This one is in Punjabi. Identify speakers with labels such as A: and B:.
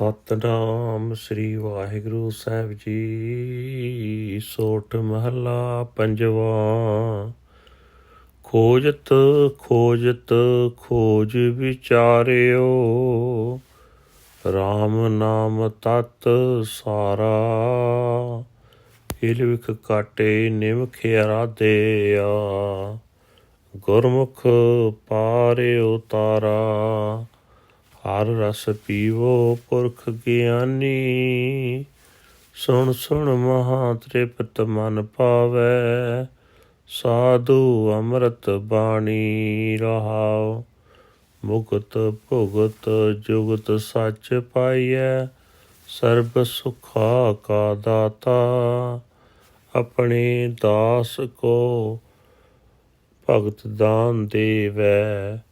A: ਸਤਨਾਮ ਸ੍ਰੀ ਵਾਹਿਗੁਰੂ ਸਾਹਿਬ ਜੀ। ਸੋਠ ਮਹਲਾ ਪੰਜਵਾ। ਖੋਜਤ ਖੋਜਤ, ਖੋਜ ਵਿਚਾਰਿਓ। RAM ਨਾਮ ਤਤ ਸਾਰਾ। ਹਿਲ ਵਿਖ ਕਾਟੇ ਨਿਮਖ ਅਰਾਧਿਆ। ਗੁਰਮੁਖ ਪਾਰੇ ਉਤਾਰਾ ਹਰ ਰਸ ਪੀਵੋ ਪੁਰਖ ਗਿਆਨੀ। ਸੁਣ ਸੁਣ ਮਹਾ ਤ੍ਰਿਪਤ ਮਨ ਪਾਵੈ, ਸਾਧੂ ਅੰਮ੍ਰਿਤ ਬਾਣੀ ਰਹਾਉ। ਮੁਕਤ ਭੁਗਤ ਜੁਗਤ ਸੱਚ ਪਾਈਐ, ਸਰਬ ਸੁਖਾ ਕਾ ਦਾਤਾ। ਆਪਣੇ ਦਾਸ ਕੋ ਭਗਤ ਦਾਨ ਦੇਵੈ